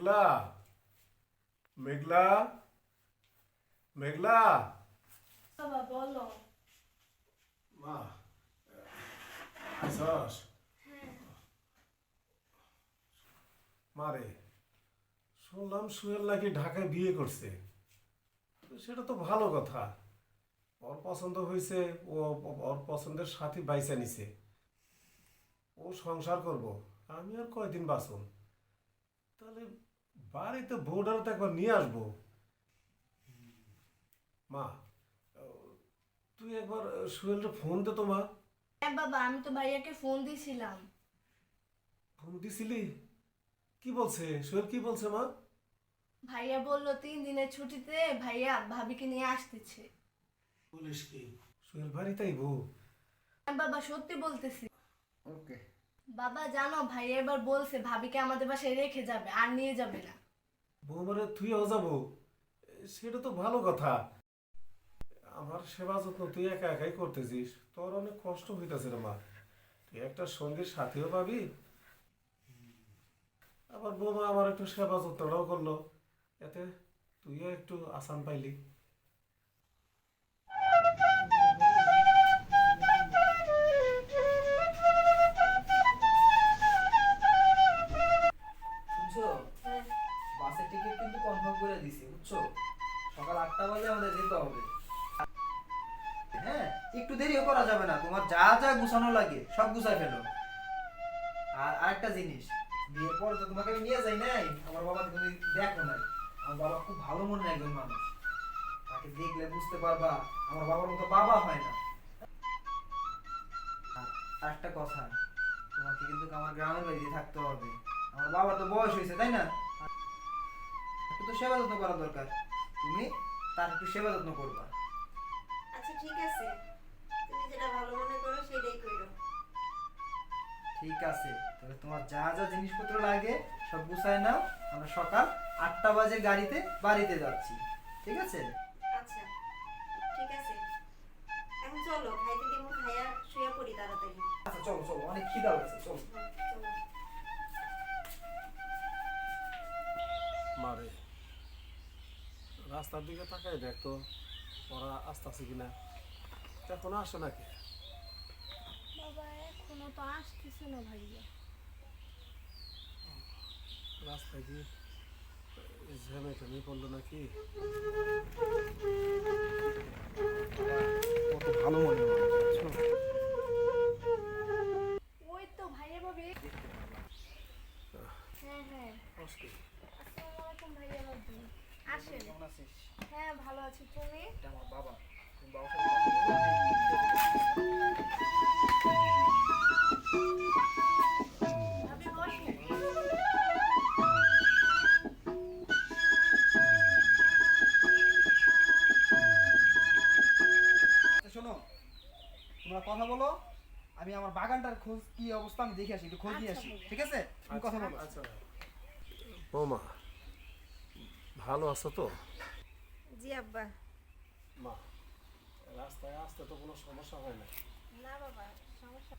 মেঘলা মেঘলা মেঘলা। বাবা বলো। মা আইসস। মারে শুনলাম সুয়েল নাকি ঢাকায় বিয়ে করছে। সেটা তো ভালো কথা। ওর পছন্দ হয়েছে ও ওর পছন্দের সাথী বাইসা নিছে। ও সংসার করব আমি আর কয়দিন বাঁচুন তাহলে বাড়িতে বউডারও তো একবার নিয়ে আসব। মা তুই একবার সুয়েলটা ফোন দে তো মা। হ্যাঁ বাবা আমি তো ভাইয়াকে ফোন দিছিলাম। ফোন দিছিলি? কি বলছে? সোহেল কি বলছে মা? ভাইয়া বলল তিন দিনের ছুটিতে ভাইয়া ভাবিকে নিয়ে আসতেছে। বলিস কি? সোহেল বাড়ি তাই বউ। হ্যাঁ বাবা সত্যি বলতেছি। ওকে বাবা জানো, ভাই এবার বলছে, ভাবিকে আমাদের বাসায় রেখে যাবে, আর নিয়ে যাবে না। বৌমারে তুইও যাব। সেটা তো ভালো কথা। আমার সেবা যত্ন তুই একা একাই করতেছিস, তোর অনেক কষ্ট হইতাছে রে মা। তুই একটা সঙ্গীর সাথীও পাবি। আবার বৌমা আমার একটু সেবা যত্নটাও করল, এতে তুইও একটু আসান পাইলি। করে দিছি, বুঝছ? সকাল আটটা বাজে আমাদের যেতে হবে। হ্যাঁ একটু দেরিও করা যাবে না, তোমার যা যা গুছানো লাগে, সব গুছাই ফেলো। আর আরেকটা জিনিস, বিয়ের পর তো তোমাকে আমি নিয়ে যাই নাই, আমার বাবাকে তুমি দেখো নাই। আমার বাবা খুব ভালো মনের একজন মানুষ। তাকে দেখলে বুঝতে পারবা, আমার বাবার মতো বাবা হয় না। একটা কথা, তোমাকে কিন্তু আমার গ্রামের বাড়িতে থাকতে হবে। আমার বাবার তো বয়স হয়েছে, তাই না? একটু তো সেবা যত্ন করা দরকার। তুমি তার একটু সেবা যত্ন করবা। আচ্ছা ঠিক আছে। তুমি যেটা ভালো মনে করো সেটাই করো। ঠিক আছে। তাহলে তোমার যা যা জিনিসপত্র লাগে সব গুছায় নাও। আমরা সকাল আটটা বাজে গাড়িতে বাড়িতে যাচ্ছি। ঠিক আছে? আচ্ছা ঠিক আছে। এখন চলো খাইতে দিব খাইয়া শুয়ে পড়ি তাড়াতাড়ি। আচ্ছা চলো চলো অনেক খিদা হয়েছে চলো। রাস্তার দিকে তাকাই দেখ তো ওরা আস্তে আছে কিনা এখন আসে নাকি? বাবা এখনও তো আসতেছে না ভাইয়া। রাস্তায় কি ঝেমে টেমে পড়ল নাকি? কত ভালো মনে ওই তো ভাইয়া ভাবি হ্যাঁ হ্যাঁ। আসসালামু আলাইকুম ভাইয়া ভাবি আসেন। কেমন আছিস? হ্যাঁ ভালো আছি। তুমি? এটা আমার বাবা। তুমি আচ্ছা শোনো। তোমরা কথা বলো। আমি আমার বাগানটার খোঁজ কি অবস্থা আমি দেখে আসি একটু খোঁজ নিয়ে আসি। আচ্ছা, ঠিক আছে? তুমি কথা বলো। আচ্ছা। বৌমা ভালো আছো তো? জি আব্বা। মা রাস্তায় আসতে তো কোনো সমস্যা হয় না। না বাবা সমস্যা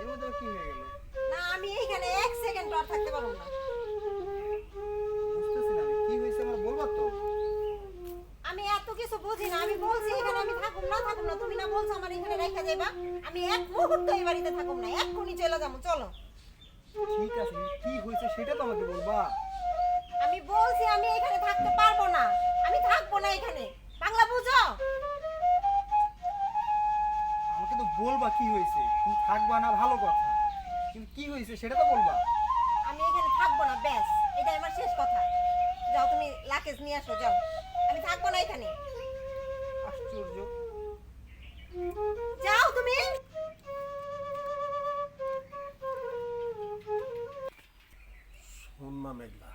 এর মধ্যে কি হয়ে গেল? না আমি এইখানে এক সেকেন্ড আর থাকতে পারব না। বুঝতেছি না আমি। কি হয়েছে আমার বলবার তো। আমি এত কিছু বুঝি না আমি বলছি এখানে আমি থাকুম না থাকুম না তুমি না বলছো আমার এখানে রেখে যাইবা আমি এক মুহূর্ত এই বাড়িতে থাকুম না এক্ষুনি চলে যাব চলো। ঠিক আছে কি হয়েছে সেটা তো আমাকে বলবা। আমি বলছি আমি এখানে থাকতে পারব না আমি থাকব না এখানে। বাংলা বুঝো? আমাকে তো বলবা কি হয়েছে? তুমি থাকবা না ভালো কথা। কিন্তু কি হয়েছে সেটা তো বলবা। আমি এখানে থাকব না ব্যাস। এটাই আমার শেষ কথা। যাও তুমি লাকেজ নিয়ে আসো যাও। আমি থাকব না এখানে। আশ্চর্য। যাও তুমি। শুনমা মেঘলা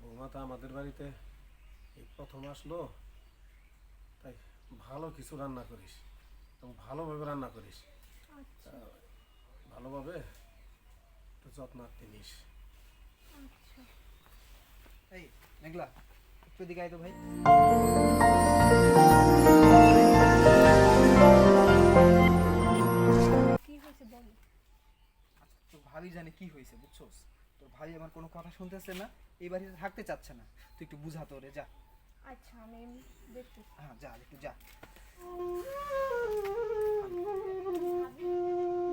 বৌমা তো আমাদের বাড়িতে এই প্রথম আসলো তাই ভালো কিছু রান্না করিস। এবং ভালোভাবে রান্না করিস। তা ভালোভাবে একটু যত্নার্থে নিস। এই মেঘলা একটু দিকে আয় তো ভাই। বলো? তোর ভাবি জানে কি হয়েছে বুঝছোস? তোর ভাই আমার কোনো কথা শুনতেছে না এই বাড়িতে থাকতে চাচ্ছে না। তুই একটু বুঝা তোরে যা। আচ্ছা আমি দেখতেছি। হ্যাঁ যা একটু যা।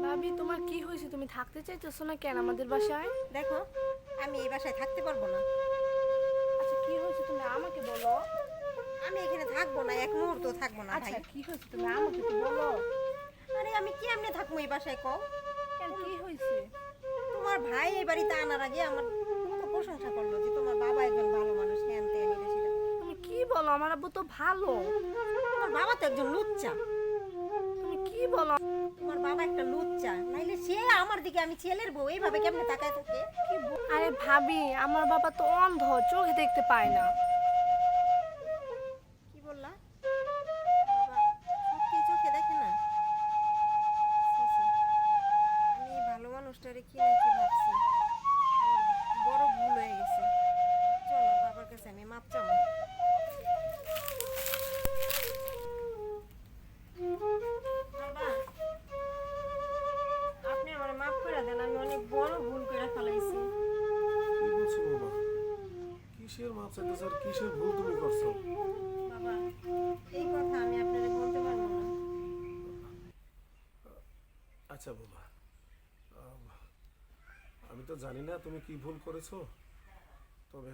ভাবি তোমার কি হয়েছে? তুমি থাকতে চাইতেছো না কেন আমাদের বাসায়? দেখো আমি এই বাসায় থাকতে পারব না। আচ্ছা কি হয়েছে তুমি আমাকে বলো। আমি এখানে থাকব না এক মুহূর্ত থাকব না ভাই। আচ্ছা কি হয়েছে তুমি আমাকে তো বলো। আরে আমি কেমনে থাকব এই বাসায় কও? কেন কি হয়েছে? তোমার ভাই এই বাড়িতে আনার আগে আমার কত প্রশংসা করল যে তোমার বাবা একজন ভালো মানুষ হ্যান এটা তুমি কি বলো? আমার আব্বু তো ভালো। তোমার বাবা তো একজন লুচ্চা। তুমি কি বলো? তোমার বাবা একটা লুচ্চা, নাইলে সে আমার দিকে, আমি ছেলের বউ, এইভাবে কেমনে তাকায় থাকে? আরে ভাবি, আমার বাবা তো অন্ধ, চোখে দেখতে পায় না। মাপ কিসের ভুল তুমি করছ? বাবা এই কথা আমি আপনারে বলতে পারব না। আচ্ছা আমি তো জানি না তুমি কি ভুল করেছ তবে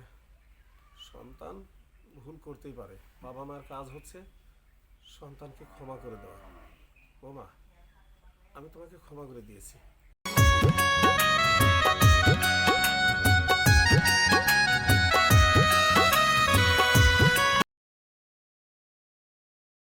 সন্তান ভুল করতেই পারে। বাবা মার কাজ হচ্ছে সন্তানকে ক্ষমা করে দেওয়া। বোমা আমি তোমাকে ক্ষমা করে দিয়েছি।